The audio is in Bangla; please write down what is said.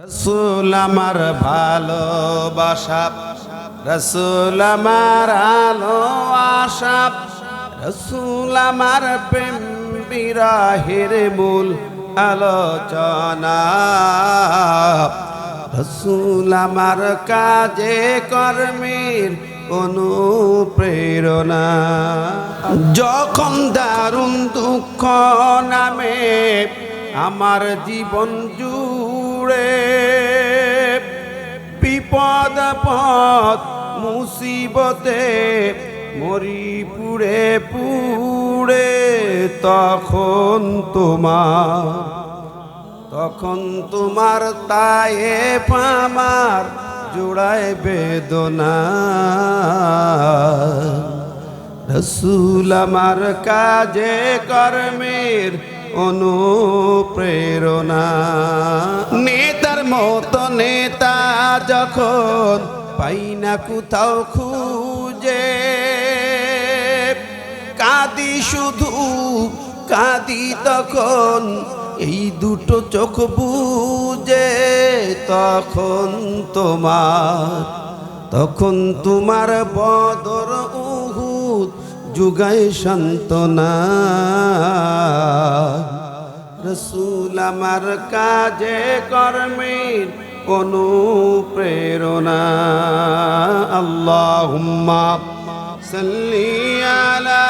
রসুল আমার ভালোবাসা, রসুল আমার আলো আশা, রসুল আমার প্রেম বিরাহের মূল আলোচনা। রসুল আমার কাজে কর্মের অনুপ্রেরণা। যখন দারুণ দুঃখ নামে আমার জীবন জুড়ে বিপদ পদ মুসিবতে মরি পুড়ে পুড়ে তখন তোমার তখন তোমার তায়ে আমার জোড়ায় বেদনা। রসুল আমার কাজে কর্মের অনুপ্রেরণা। নেতার মতো নেতা যখন পাই না কোথাও খুঁজে, কাঁদি শুধু, কাঁদি তখন এই দুটো চোখ বুঝে, তখন তোমার তখন তোমার বদর উহুদ যুগায় সান্ত্বনা। আমার কাজে কর্মের অনুপ্রেরণা। আল্লাহুম্মা সাল্লি আলা